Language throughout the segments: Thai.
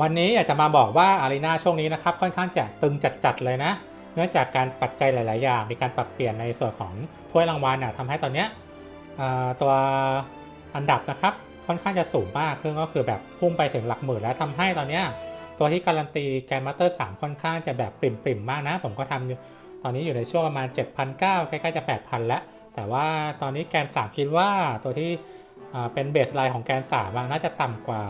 วันนี้อยากจะมาบอกว่าอารีนาช่วงนี้นะครับค่อนข้างจะตึงจัดๆเลยนะ เนื่องจากการปัจจัยหลาย ๆ อย่าง มีการปรับเปลี่ยนในส่วนของถ้วยรางวัลน่ะทำให้ตอนเนี้ยตัวอันดับนะครับค่อนข้างจะสูงมากซึ่งก็คือแบบพุ่งไปถึงหลักหมื่นแล้วทำให้ตอนเนี้ยตัวที่การันตีแกนมาสเตอร์3ค่อนข้างจะแบบปริ่มๆมากนะ ผมก็ทำอยู่ตอนนี้อยู่ในช่วงประมาณ 7,900 ใกล้ๆจะ 8,000 แล้ว แต่ว่าตอนนี้แกน 3 คิดว่าตัวที่เป็นเบสไลน์ของแกน3อะน่าจะต่ำกว่า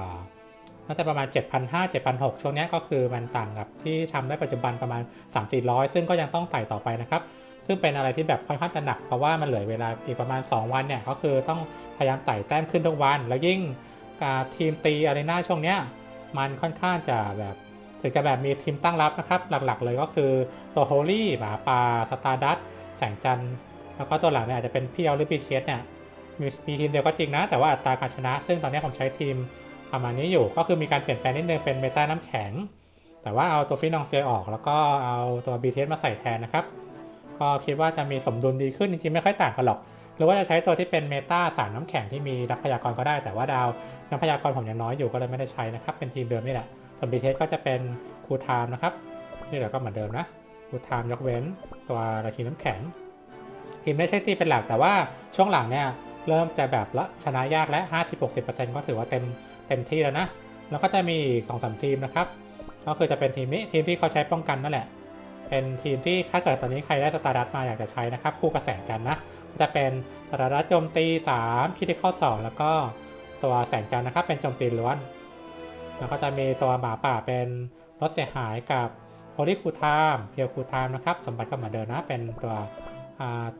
น่าจะประมาณ 7,500 7,600 ช่วงนี้ก็คือมันต่างกับที่ทำได้ปัจจุบันประมาณ 3-400 ซึ่งก็ยังต้องไต่ต่อไปนะครับซึ่งเป็นอะไรที่แบบค่อนข้างจะหนักเพราะว่ามันเหลือเวลาอีกประมาณ 2 วันเนี่ยก็คือต้องพยายามไต่แต้มขึ้นทุกวัน แล้วยิ่งการทีมตีอารีนาช่วงเนี้ยมันค่อนข้างจะแบบถึงจะแบบมีทีมตั้งรับนะครับ หลักๆเลยก็คือตัวโฮลี่หมาป่าสตาร์ดัตแสงจันทร์แล้วก็ตัวหลังเนี่ยอาจจะเป็นพี่เอาหรือพีเคสเนี่ยมีมีทีมเดียวก็จริงนะ แต่ว่าอัตราการชนะ ซึ่งตอนนี้ผมใช้ทีม ประมาณนี้อยู่ก็คือมีการเปลี่ยนแปลงนิดนึงเป็นเมตาน้ำแข็ง แต่ว่าเอาตัวฟินองเซียออก แล้วก็เอาตัว BTS มาใส่แทนนะครับ ก็คิดว่าจะมีสมดุลดีขึ้นจริงๆไม่ค่อยต่างกันหรอก หรือว่าจะใช้ตัวที่เป็นเมตาสารน้ำแข็งที่มีนักพยากรณ์ก็ได้ แต่ว่าดาวนักพยากรณ์ผมยังน้อยอยู่ก็เลยไม่ได้ใช้นะครับ เป็นทีมเดิมนี่แหละส่วน BTS ก็จะเป็นคูไทม์นะครับที่เหลือก็เหมือนเดิมนะคูไทม์ยกเว้น ตัวราคีน้ำแข็งทีมไม่ใช่ตีเป็นหลักแต่ว่าช่วงหลังเนี่ย เริ่มจะแบบละชนะยากและ50-60%ก็ถือว่าเต็มเต็มที่แล้วนะ แล้วก็จะมีอีกสองสามทีมนะครับ ก็คือจะเป็นทีมนี้ทีมที่เขาใช้ป้องกันนั่นแหละ เป็นทีมที่ถ้าเกิดตอนนี้ใครได้สตาร์ดัตมาอยากจะใช้นะครับ คู่กระแสกันนะ ก็จะเป็นสตาร์ดัตโจมตี3คิดข้อ2แล้วก็ตัวแสงจันทร์นะครับ เป็นโจมตีล้วน แล้วก็จะมีตัวหมาป่าเป็นรถเสียหายกับโฮลี่คูทามเพียวคูทามนะครับ สมบัติก็เหมือนเดิมนะ เป็นตัว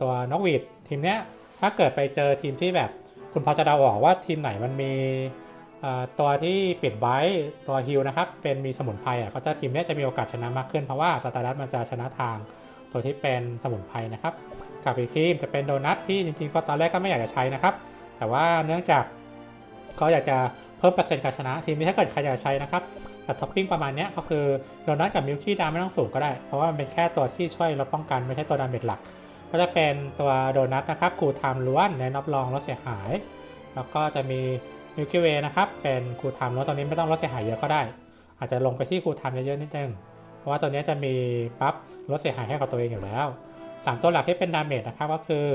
ตัว นกหวีดทีมเนี้ย ถ้าเกิดไปเจอทีมที่แบบ คุณพอจะเดาออกว่าทีมไหนมันมีตัวที่ปิดไว้ตัวฮิลนะครับ เป็นมีสมุนไพรอะก็จะทีมนี้จะมีโอกาสชนะมากขึ้นเพราะว่าสตาร์ดัตมันจะชนะทางตัวที่เป็นสมุนไพรนะครับกับอีกทีมจะเป็นโดนัทที่จริงๆก็ตอนแรกก็ไม่อยากจะใช้นะครับ แต่ว่าเนื่องจากก็อยากจะเพิ่มเปอร์เซ็นต์การชนะทีมนี้ถ้าเกิดใครอยากใช้นะครับกับท็อปปิ้งประมาณเนี้ยก็คือโดนัทกับมิลกี้ดาไม่ต้องสูงก็ได้ เพราะว่ามันเป็นแค่ตัวที่ช่วยลดป้องกันไม่ใช่ตัวดาเมจหลัก ก็จะเป็นตัวโดนัทนะครับคูไทม์ล้วนในนับรองลดเสียหาย แล้วก็จะมีมิลกี้เวนะครับเป็นคูลไทม์ล้วตอนนี้ไม่ต้องลดเสียหายเยอะก็ได้ อาจจะลงไปที่คูลไทม์เยอะๆนิดนึงเพราะว่าตัวนี้จะมีปั๊บลดเสียหายให้กับตัวเองอยู่แล้วสามตัวหลักที่เป็นดาเมจนะครับก็คือ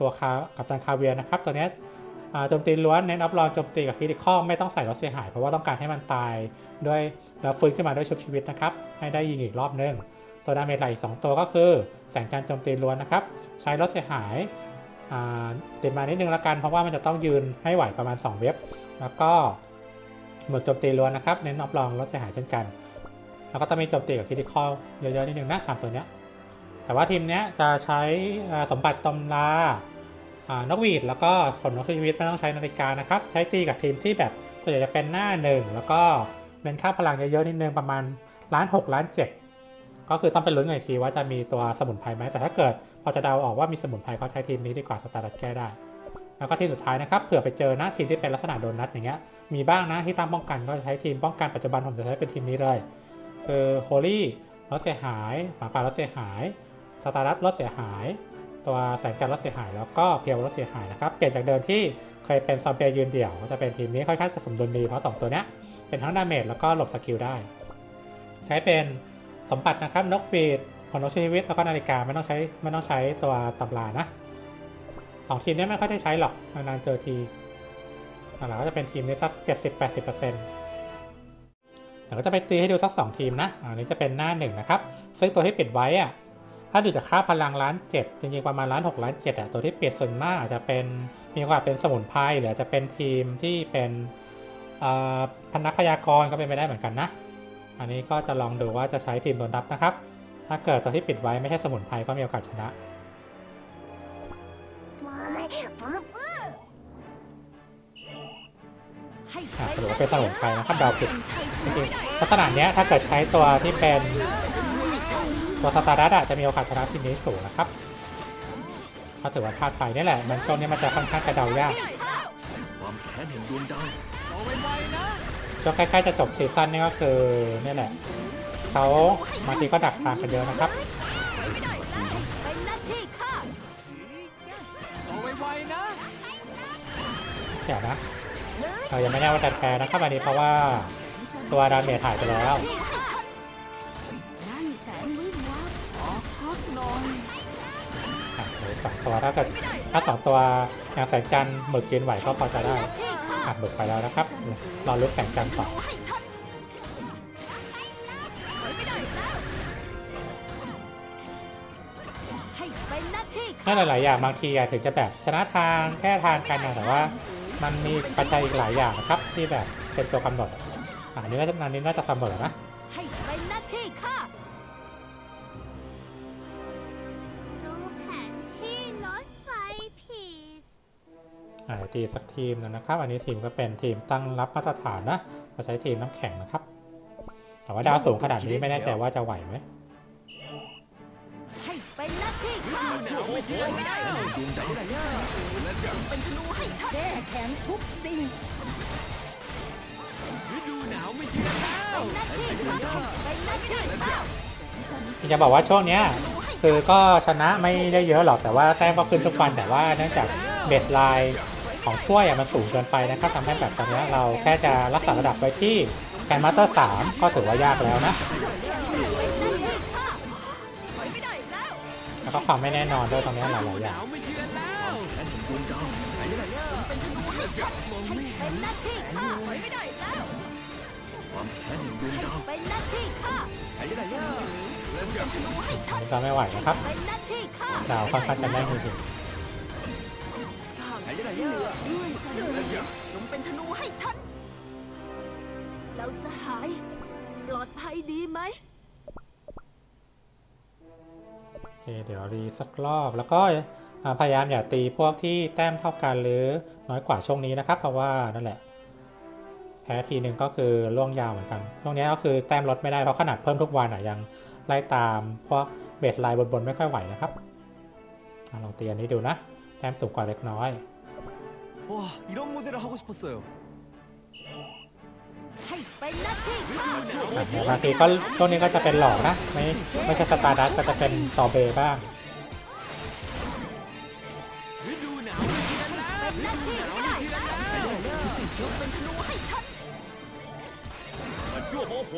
ตัวคากับจันคาเวียนะครับ ตัวนี้โจมตีล้วนเน้นอัพรองโจมตีกับคริติคอลไม่ต้องใส่ลดเสียหาย เพราะว่าต้องการให้มันตายด้วยแล้วฟื้นขึ้นมาด้วยชุบชีวิตนะครับ ให้ได้ยิงอีกรอบนึง ตัวดาเมจหลักอีกสองตัวก็คือ แสงจันทร์โจมตีล้วนนะครับ ใช้ลดเสียหายาติดมานิดนึงละกันเพราะว่ามันจะต้องยืนให้ไหวประมาณ 2 เว็บ แล้วก็หมึกโจมตีล้วนนะครับเน้นอัพรองลดเสียหายเช่นกัน แล้วก็ต้องมีโจมตีกับคริติคอลเยอะๆนิดนึงนะสามตัวเนี้ยแต่ว่าทีมเนี้ยจะใช้สมบัติตำราอ่านกหวีดแล้วก็ขนนกชีวิตไม่ต้องใช้นาฬิกานะครับ ใช้ตีกับทีมที่แบบส่วนใหญ่จะเป็นหน้าหนึ่งแล้วก็เน้นค่าพลังเยอะๆนิดนึงประมาณล้านหกล้านเจ็ด ก็คือต้องเป็นลุ้นกันอีกทีว่าจะมีตัวสมุนไพรไหมแต่ถ้าเกิดพอจะเดาออกว่ามีสมุนไพรเขาใช้ทีมนี้ดีกว่าสตาร์ดัตแก้ได้ แล้วก็ทีมสุดท้ายนะครับเผื่อไปเจอหน้าทีมที่เป็นลักษณะโดนัทอย่างเงี้ยมีบ้างนะที่ตั้งป้องกันก็ใช้ทีมป้องกันปัจจุบันผมจะใช้เป็นทีมนี้เลยคือโฮลี่ลดเสียหายหมาป่าลดเสียหายสตาร์ดัตลดเสียหาย ตัวแสงจันทร์ลดเสียหาย แล้วก็เพียวลดเสียหายนะครับเปลี่ยนจากเดิมที่เคยเป็นซอมเปียยืนเดี่ยวก็จะเป็นทีมนี้ค่อนข้างจะสมดุลดีเพราะสองตัวเนี้ยเป็นทั้งดาเมจแล้วก็หลบสกิลได้ ใช้เป็น สมบัตินะครับนกปีดของนกชีวิตแล้วก็นาฬิกาไม่ต้องใช้ไม่ต้องใช้ตัวตำรานะสองทีมนี้ไม่ค่อยได้ใช้หรอกนานๆเจอทีหลังๆก็จะเป็นทีมนี้สัก70-80%เดี๋ยวก็จะไปตีให้ดูสัก 2 ทีมนะอันนี้จะเป็นหน้าหนึ่งนะครับ ซึ่งตัวที่ปิดไว้อะถ้าดูจากค่าพลังล้านเจ็ดจริงๆประมาณล้านหกล้านเจ็ดอะตัวที่เปลี่ยนส่วนมากอาจจะเป็นมีโอกาสเป็นสมุนไพรหรือจะเป็นทีมที่เป็นพนักพยากรก็เป็นไปได้เหมือนกันนะ อันนี้ก็จะลองดูว่าจะใช้ทีมโดนดับนะครับ ถ้าเกิดตัวที่ปิดไว้ไม่ใช่สมุนไพรก็มีโอกาสชนะอะหรือว่าเป็นสมุนไพรนะครับเดาวผิดจริงๆลักษณะเนี้ยถ้าเกิดใช้ตัวที่เป็นตัวสตาร์ดัตอะจะมีโอกาสชนะทีมนี้สูงนะครับก็ถือว่าพลาดไปนี่แหละมันช่วงนี้มันจะค่อนข้างกระเดายากความแค้นแห่งดวงดาวช่ว งใกล้ๆจะจบซีซั่นนี่ก็คือนี่แหละเขาบางทีก็ดักทางกันเยอะนะครับเป็นหน้าที่าเดี๋ยวนะเรายังไม่แน่ว่าจะแพ้นะครับอันนี้เพราะว่าตัวดาเมจหายไปแล้วนั่นแสนวิวับขอพักหน่อยอะเหลือสองตัวถ้าเกิดถ้าสองตัวอย่างแสงจันหมึกยืนไหวก็พอจะได้ อะหมึกไปแล้วนะครับรอลุ้นแสงจันทร์ต่อดูให้ฉันถอยไม่ได้แล้วให้เป็นหน้าที่ข้าถ้าหลายๆอย่างบางทีอะถึงจะแบบชนะทางแก้ทางกันนะแต่ว่า มันมีปัจจัยอีกหลายอย่างนะครับที่แบบเป็นตัวกำหนดอันนี้น่าจะอันนี้น่าจะเสมอนะให้เป็นหน้า ตีสักทีมนึงนะครับ อันนี้ทีมก็เป็นทีมตั้งรับมาตรฐานนะมาใช้ทีมน้ำแข็งนะครับ แต่ว่าดาวสูงขนาดนี้ไม่แน่ใจว่าจะไหวไหมเป็นหน้าที่ข้าถอยไม่ได้แขนแห่งดวงดาวเป็นธนูให้ฉันแก้แข็งทุกสิ่งฤดูหนาวไม่เยือนแล้วหน้าที่ข้าเป็นหน้าที่ข้าจะบอกว่าช่วงเนี้ยคือก็ชนะไม่ได้เยอะหรอกแต่ว่าแต้มก็ขึ้นทุกวันแต่ว่าเนื่องจากเบสไลน์ ของถ้วยอะมันสูงเกินไปนะครับทำให้แบบตอนเนี้ยเราแค่จะรักษาระดับไว้ที่แกนมาสเตอร์สามก็ถือว่ายากแล้วนะถอยไม่ได้แล้วแล้วก็ความไม่แน่นอนด้วยตรงเนี้ยหลายๆอหย่างนาวไม่เยือนแล้วแขนแห่งดวงดาวเป็นธนูให้ฉันเป็นหน้าที่ข้าถอยไม่ได้แล้วความแค้นแห่ง ดวงเป็นธนูให้ฉันนนี้ก็ไม่ไหวนะครับเป็นหน้าที่ข้าดาวค่อนข้างจงเป็นธนูให้ฉัน แล้วสหาย ปลอดภัยดีไหม โอเค เดี๋ยวรีสักรอบแล้วก็พยายามอย่าตีพวกที่แต้มเท่ากันหรือน้อยกว่าช่วงนี้นะครับ เพราะว่านั่นแหละ แพ้ทีหนึ่งก็คือล่วงยาวเหมือนกัน ช่วงนี้ก็คือแต้มลดไม่ได้เพราะขนาดเพิ่มทุกวันอะยังไล่ตามพวกเบสไลน์บนๆไม่ค่อยไหวนะครับอลองตีอันนี้ดูนะ แต้มสูงกว่าเล็กน้อย 와 이런 모델을 하고 싶었어요 ให้เป็นหน้าที่ข้า อ่ะเดี๋ยวบางทีก็ช่วงนี้ก็จะเป็นหลอกนะ ไม่ไม่ใช่สตาร์ดัสก็จะเป็นซอเบบ้าง ฤดูหนาวไม่เยือนแล้ว เป็นหน้าที่ข้าจงเป็นธนูให้ฉัน มันยั่วโมโห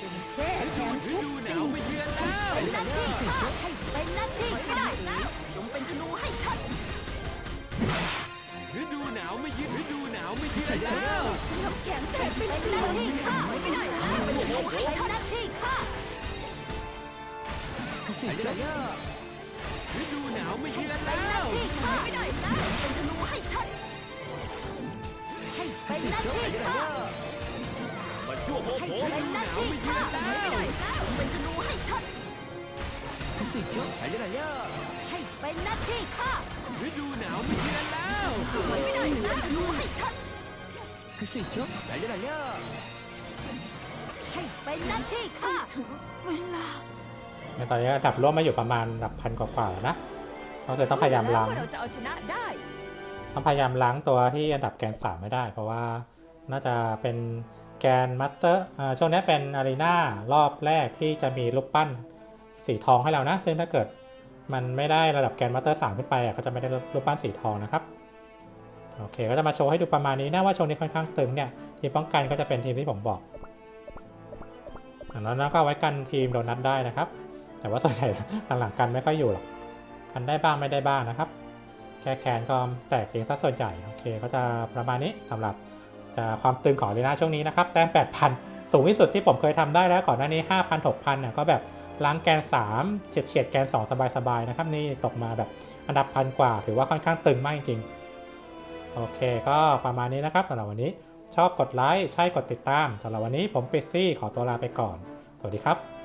จงแช่แข็ง ฤ ทุก ดูหนา สิ่ ว ง ไม่เยือนแล้ว เป็นหน้าที่ข้าให้เป็นหน้า เยือนแล้วน้ำแข็งแตกเป็นหน้าที่ข้าไม่ได้แล้วเป็นธนูให้ฉันหน้าที่ข้าฤดูหนาวไม่เยือนเป็นแล้หน้าวที่ข้าไม่ได้แล้วเป็นธนูให้ฉันให้เป็นหน้าที่ข้ามันยั่วโมให้โหเป็นหน้าที่ข้ไม่ได้แล้วเป็นธนูให้ฉันให้เป็นหน้าที่ข้าฤดูหนาวไม่เยือนแล้ว ให้เป็นหน้าที่ข้าถึงเวลาในตอนนี้อันดับร่วมมาอยู่ประมาณอันดับพันกว่าๆแล้วนะก็คือต้องพยายามล้าง เราจะเอาชนะได้ ต้องพยายามล้างตัวที่อันดับแกนสามไม่ได้ เพราะว่าน่าจะเป็นแกนมัตเตอร์อ่าช่วงนี้เป็นอารีนารอบแรกที่จะมีรูปปั้นสีทองให้เรานะ ซึ่งถ้าเกิดมันไม่ได้ระดับแกนมัตเตอร์สามขึ้นไปอะก็จะไม่ได้รูปปั้นสีทองนะครับ โอเค ก็จะมาโชว์ให้ดูประมาณนี้นะว่าช่วงนี้ค่อนข้างตึงเนี่ยทีมป้องกันก็จะเป็นทีมที่ผมบอกแล้วนั้นก็ไว้กันทีมโดนัทได้นะครับ แต่ว่าส่วนใหญ่หลังๆกันไม่ค่อยอยู่หรอกกันได้บ้างไม่ได้บ้างนะครับแค่แคนก็แตกเองซะส่วนใหญ่โอเค ก็จะประมาณนี้สำหรับจะความตึงของลีน่าช่วงนี้นะครับแต้ม8,000 สูงที่สุดที่ผมเคยทำได้แล้วก่อนหน้านี้ 5,000 6,000เนี่ยก็แบบล้างแกน 3 เฉียดเฉียดแกน 2 สบายๆนะครับนี่ตกมาแบบอันดับพันกว่า ถือว่าค่อนข้างตึงมากจริงๆ โอเคก็ประมาณนี้นะครับสำหรับวันนี้ ชอบกดไลค์ใช่กดติดตามสำหรับวันนี้ผมปิดซี่ขอตัวลาไปก่อน สวัสดีครับ